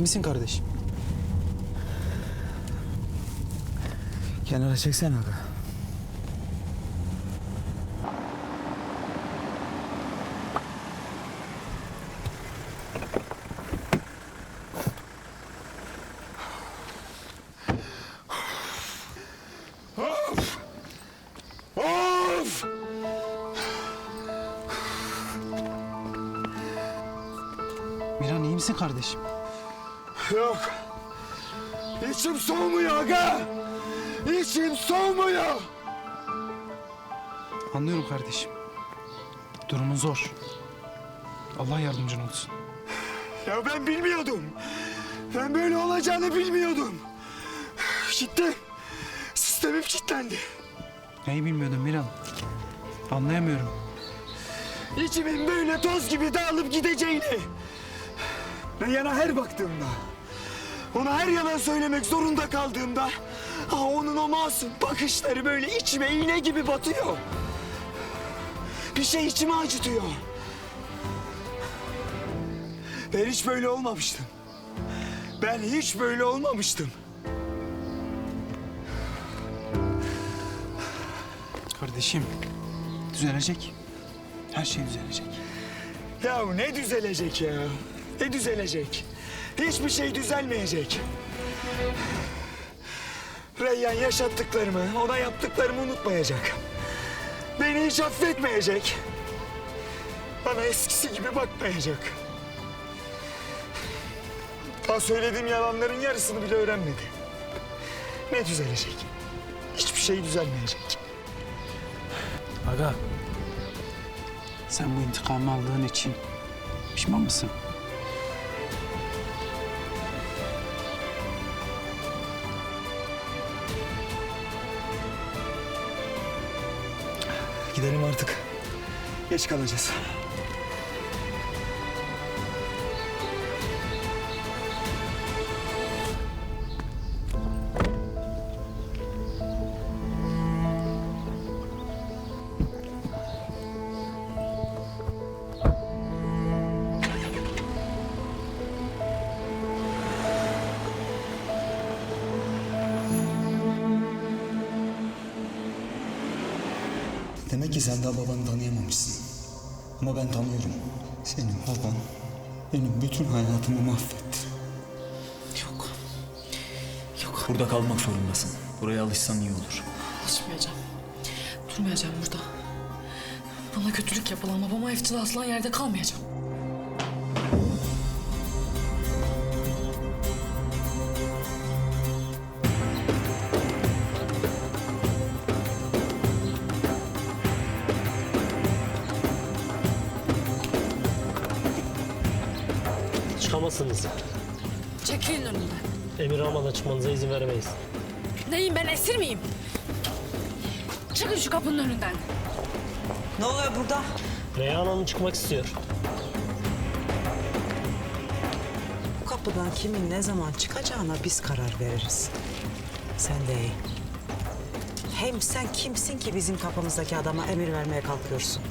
İyi misin kardeşim? Kenara çeksene aga. Miran iyi misin kardeşim? Yok. İçim soğumuyor aga. İçim soğumuyor. Anlıyorum kardeşim. Durumun zor. Allah yardımcın olsun. Ya ben bilmiyordum. Ben böyle olacağını bilmiyordum. Gitti. Sistemim kilitlendi. Neyi bilmiyordun Miran? Anlayamıyorum. İçimin böyle toz gibi dağılıp gideceğini. Ve yana her baktığımda, ona her yalan söylemek zorunda kaldığımda, ah onun o masum bakışları böyle içime iğne gibi batıyor. Bir şey içimi acıtıyor. Ben hiç böyle olmamıştım. Ben hiç böyle olmamıştım. Kardeşim düzelecek. Her şey düzelecek. Ya ne düzelecek ya? Ne düzelecek? Hiçbir şey düzelmeyecek. Reyyan yaşattıklarımı, ona yaptıklarımı unutmayacak. Beni hiç affetmeyecek. Bana eskisi gibi bakmayacak. Daha söylediğim yalanların yarısını bile öğrenmedi. Ne düzelecek? Hiçbir şey düzelmeyecek. Aga. Sen bu intikamı aldığın için pişman mısın? Gidelim artık. Geç kalacağız. Sen daha babanı tanıyamamışsın. Ama ben tanıyorum. Senin baban benim bütün hayatımı mahvetti. Yok. Yok. Burada kalmak zorundasın. Buraya alışsan iyi olur. Alışmayacağım. Durmayacağım burada. Bana kötülük yapılan, babama iftira atılan yerde kalmayacağım. Çıkamazsınız. Çekilin önümden. Emir almadan çıkmanıza izin veremeyiz. Neyim ben esir miyim? Çıkın şu kapının önünden. Ne oluyor burada? Reyhan Hanım çıkmak istiyor. Bu kapıdan kimin ne zaman çıkacağına biz karar veririz. Sen değil. Hem sen kimsin ki bizim kapımızdaki adama emir vermeye kalkıyorsun?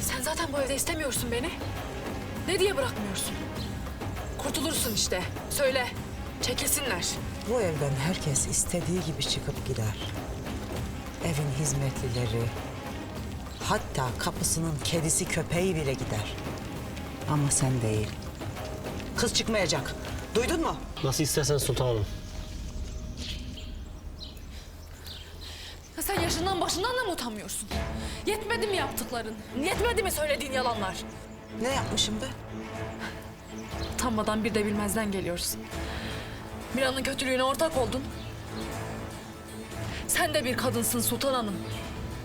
Sen zaten bu evde istemiyorsun beni. Ne diye bırakmıyorsun? Kurtulursun işte. Söyle. Çekilsinler. Bu evden herkes istediği gibi çıkıp gider. Evin hizmetlileri, hatta kapısının kedisi köpeği bile gider. Ama sen değil. Kız çıkmayacak. Duydun mu? Nasıl istersen sultanım. Ya sen yaşından başından da mı utanmıyorsun? Yetmedi mi yaptıkların? Yetmedi mi söylediğin yalanlar? Ne yapmışım be? Utanmadan bir de bilmezden geliyorsun. Miran'ın kötülüğüne ortak oldun. Sen de bir kadınsın Sultan Hanım.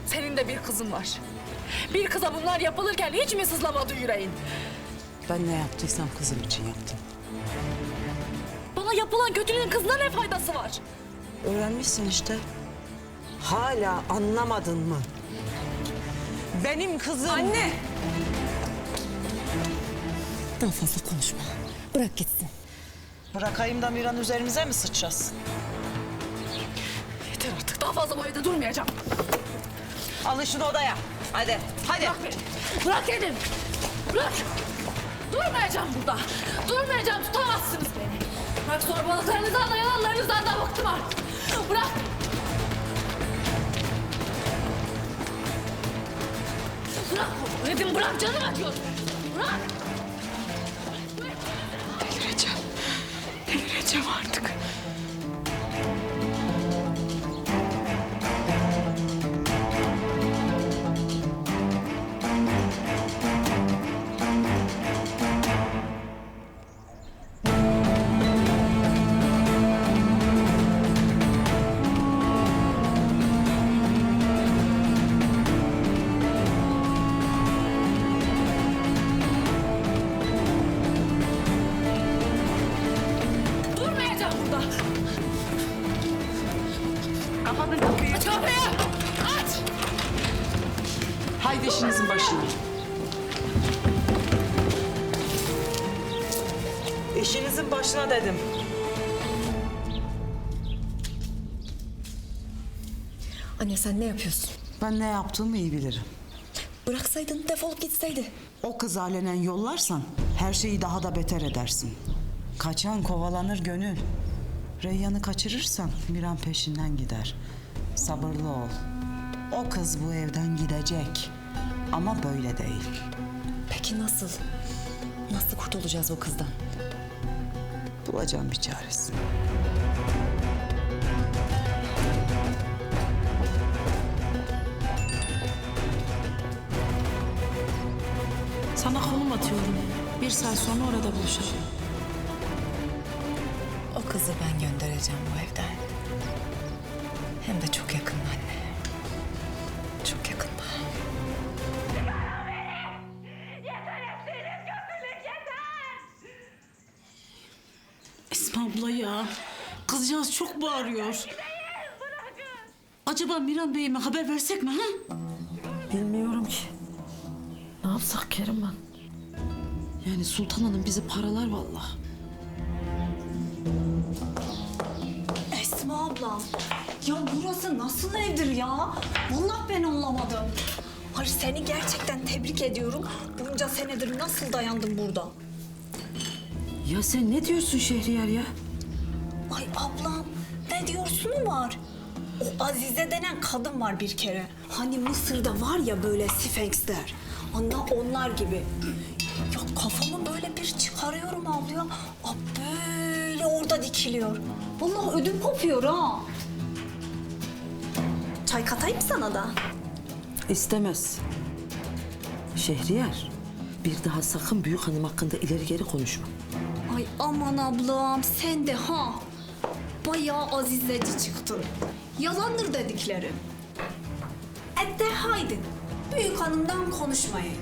Senin de bir kızın var. Bir kıza bunlar yapılırken hiç mi sızlamadı yüreğin? Ben ne yaptıysam kızım için yaptım. Bana yapılan kötülüğün kızına ne faydası var? Öğrenmişsin işte. Hala anlamadın mı? Benim kızım... Anne! Daha fazla konuşma. Bırak gitsin. Bırakayım da Miran üzerimize mi sıçrasın? Yeter artık daha fazla bu evde durmayacağım. Alın şunu odaya. Hadi, hadi. Bırak beni. Bırak dedim. Bırak. Durmayacağım burada. Durmayacağım tutamazsın Bırak sorbalıklarınızdan da yalanlarınızdan da bıktım artık. Bırak. Bırak. Dedim bırak canım acıyor. Bırak. Delireceğim artık. Sen ne yapıyorsun? Ben ne yaptığımı iyi bilirim. Bıraksaydın defolup gitseydi. O kız alenen yollarsan her şeyi daha da beter edersin. Kaçan kovalanır gönül. Reyyan'ı kaçırırsan Miran peşinden gider. Sabırlı ol. O kız bu evden gidecek. Ama böyle değil. Peki nasıl? Nasıl kurtulacağız o kızdan? Bulacağım bir çaresini. Sana konum atıyorum. Bir saat sonra orada buluşalım. O kızı ben göndereceğim bu evden. Hem de çok yakın anne. Çok yakında. Esma abla ya. Kızcağız çok bağırıyor. Acaba Miran Bey'ime haber versek mi ha? Bilmiyorum ki. Ne yapsak Keriman? Yani Sultan Hanım bizi paralar vallahi. Esma ablam, ya burası nasıl evdir ya? Vallahi ben anlamadım. Ay seni gerçekten tebrik ediyorum. Bunca senedir nasıl dayandın burada? Ya sen ne diyorsun Şehriyar ya? Ay ablam, ne diyorsun var? O Azize denen kadın var bir kere. Hani Mısır'da var ya böyle Sphinxler. Anda onlar gibi. Ya kafamı böyle bir çıkarıyorum abla. Aa, böyle orada dikiliyor. Vallahi ödüm kopuyor ha. Çay katayım sana da. İstemez. Şehriyar, bir daha sakın büyük hanım hakkında ileri geri konuşma. Ay aman ablam sen de ha. Bayağı azizleci çıktın. Yalandır dedikleri. E de haydi. Büyük hanımdan konuşmayın.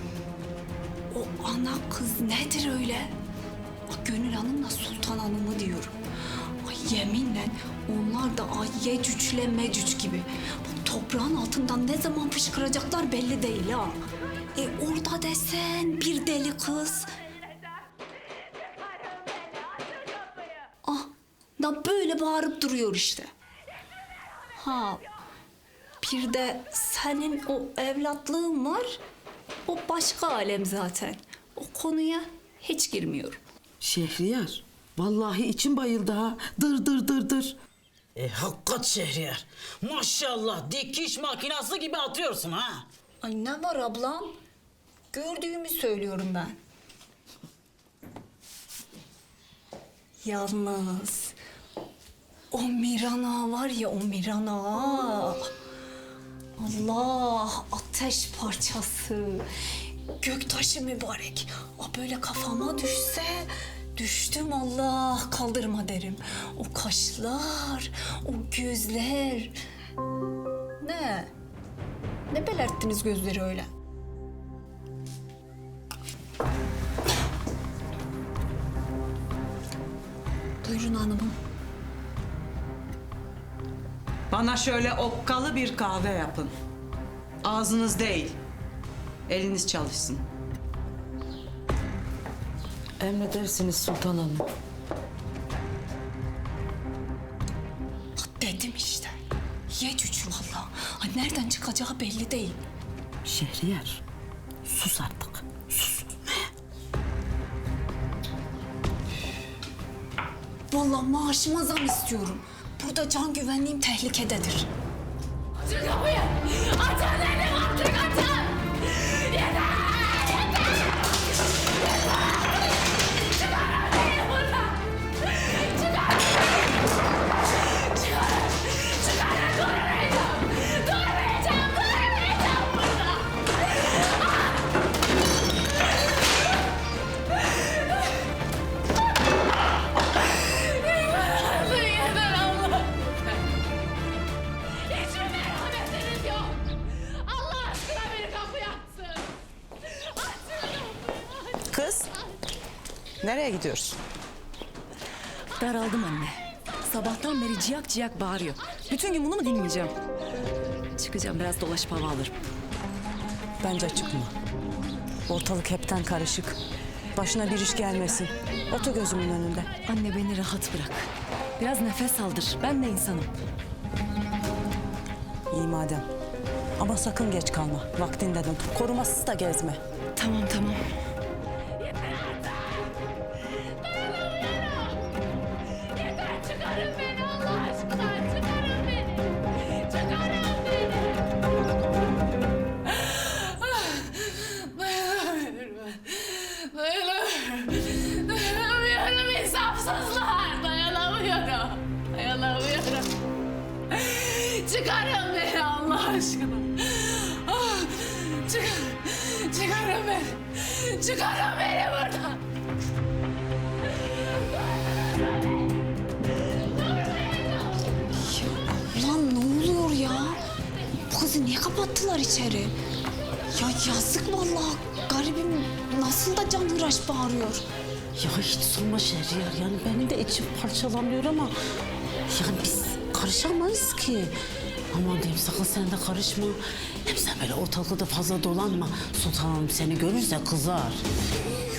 O ana kız nedir öyle? Ay, Gönül Hanım'la Sultan Hanım'ı diyorum. Ay yeminle onlar da ay Yecüc'le Mecüc gibi. Bu toprağın altından ne zaman fışkıracaklar belli değil ha. E orada desen bir deli kız, Ah, da böyle bağırıp duruyor işte. Ha, bir de senin o evlatlığın var. O başka alem zaten. O konuya hiç girmiyorum. Şehriyar, vallahi içim bayıldı ha. Dır dır dır dır. E hakikat Şehriyar. Maşallah dikiş makinası gibi atıyorsun ha. Ay ne var ablam? Gördüğümü söylüyorum ben. Yalnız o Mirana var ya o Mirana. Allah ateş parçası. Göktaşı mübarek. O böyle kafama düşse düştüm Allah kaldırma derim. O kaşlar, o gözler. Ne? Ne belerttiniz gözleri öyle? Buyurun hanımım. Bana şöyle okkalı bir kahve yapın. Ağzınız değil. Eliniz çalışsın. Emredersiniz Sultan Hanım. Dedim işte. Yecüc valla. Ay nereden çıkacağı belli değil. Şehriyar, sus artık. Sus. Vallahi maaşıma zam istiyorum. Burada can güvenliğim tehlikededir. Açın kapıyı! Açın dedim artık açın! Gidiyorsun? Daraldım anne. Sabahtan beri ciyak ciyak bağırıyor. Bütün gün bunu mu dinleyeceğim? Çıkacağım biraz dolaşıp hava alırım. Bence çıkma. Ortalık hepten karışık. Başına bir iş gelmesin. Otur gözümün önünde. Anne beni rahat bırak. Biraz nefes aldır. Ben de insanım. İyi madem. Ama sakın geç kalma. Vaktinde dön. Korumasız da gezme. Tamam tamam. Çıkarın beni buradan. Lan ne oluyor ya? Bu kızı niye kapattılar içeri? Ya yazık vallahi. Garibim nasıl da can hıraş bağırıyor. Ya hiç sorma Şehriyar. Yani benim de içim parçalanıyor ama... Yani biz karışamayız ki. Aman diyeyim sakın sen de karışma. Hem sen böyle ortalıkta da fazla dolanma. Sultan Hanım seni görürse kızar.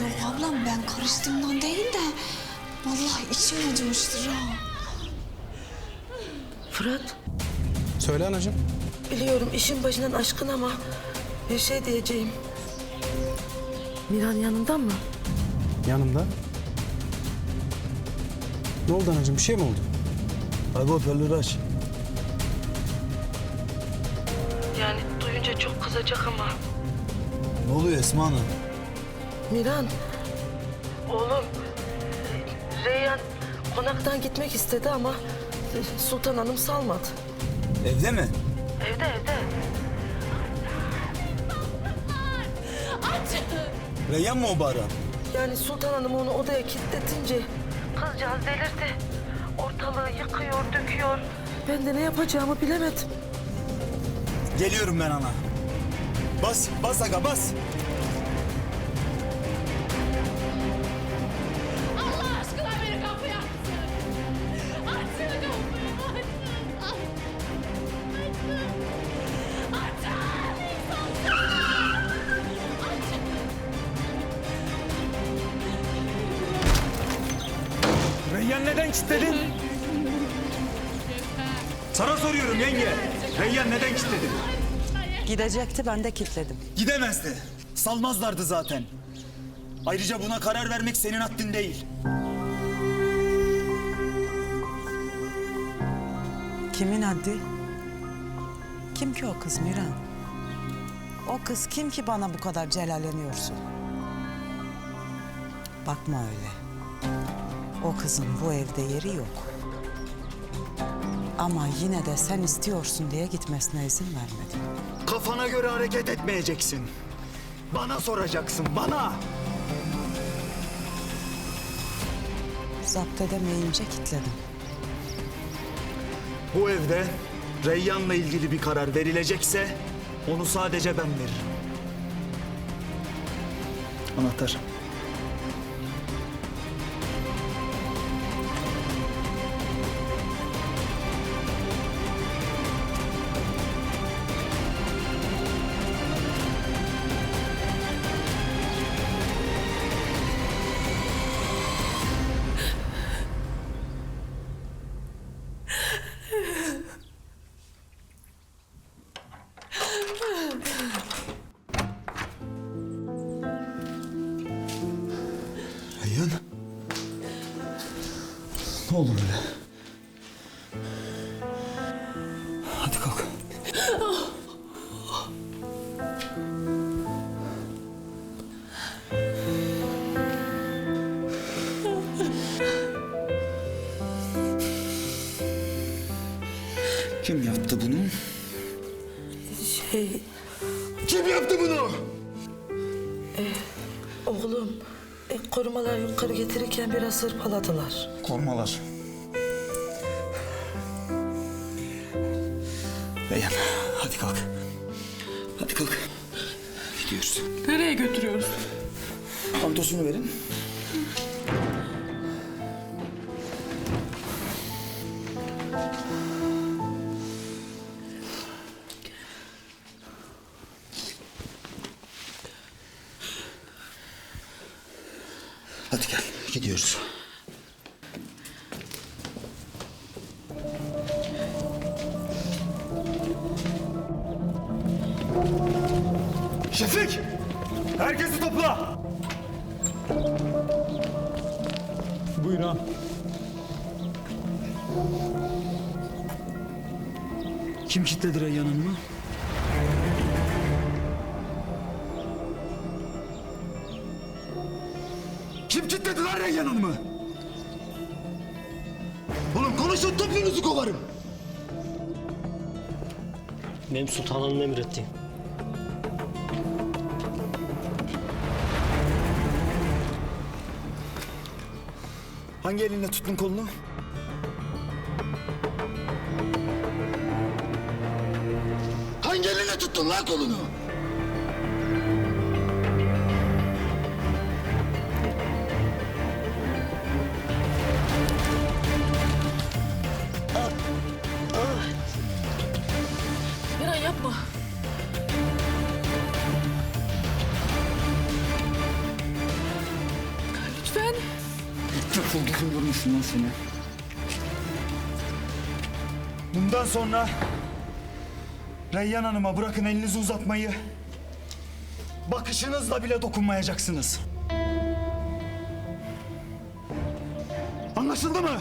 Yok ablam ben karıştığımdan değil de... Vallahi içim acımıştır ha. Fırat, Söyle anacığım. biliyorum işin başından aşkın ama bir şey diyeceğim. Miran yanında mı? Yanımda. Ne oldu anacığım? Bir şey mi oldu? Abi hoparlörü aç. Yani duyunca çok kızacak ama. Ne oluyor Esma Hanım? Miran, oğlum Reyhan konaktan gitmek istedi ama Sultan Hanım salmadı. Evde mi? Evde evde. Açın. Reyyan mı o bağıran? Yani Sultan Hanım onu odaya kilitletince kızcağız delirdi. Ortalığı yıkıyor, döküyor. Ben de ne yapacağımı bilemedim. Geliyorum ben ana. Bas, bas aga bas. Gidecekti ben de kilitledim. Gidemezdi. Salmazlardı zaten. Ayrıca buna karar vermek senin haddin değil. Kimin haddi? Kim ki o kız Miran? O kız kim ki bana bu kadar celalleniyorsun? Bakma öyle. O kızın bu evde yeri yok. Ama yine de sen istiyorsun diye gitmesine izin vermedim. Kafana göre hareket etmeyeceksin. Bana soracaksın, bana. Zapt edemeyince kilitledim. Bu evde Reyyan'la ilgili bir karar verilecekse onu sadece ben veririm. Anahtar. Reyhan. Ne olur e, korumalar yukarı getirirken biraz hırpaladılar. Kormalar. Reyhan hadi kalk. Hadi kalk. Gidiyoruz. Nereye götürüyoruz? Pantosunu verin. Şefik! Herkesi topla! Buyur ağam. Kim kilitledi Reyhan Hanım'ı? Kim kilitledi lan Reyhan Hanım'ı? Oğlum konuşun topunuzu kovarım. Benim sultanın emretti. Hangi elinle tuttun kolunu? Hangi elinle tuttun lan kolunu? Miran yapma. Lütfen. Defol gidin görmüşsün lan seni. Bundan sonra Reyyan Hanım'a bırakın elinizi uzatmayı. Bakışınızla bile dokunmayacaksınız. Anlaşıldı mı?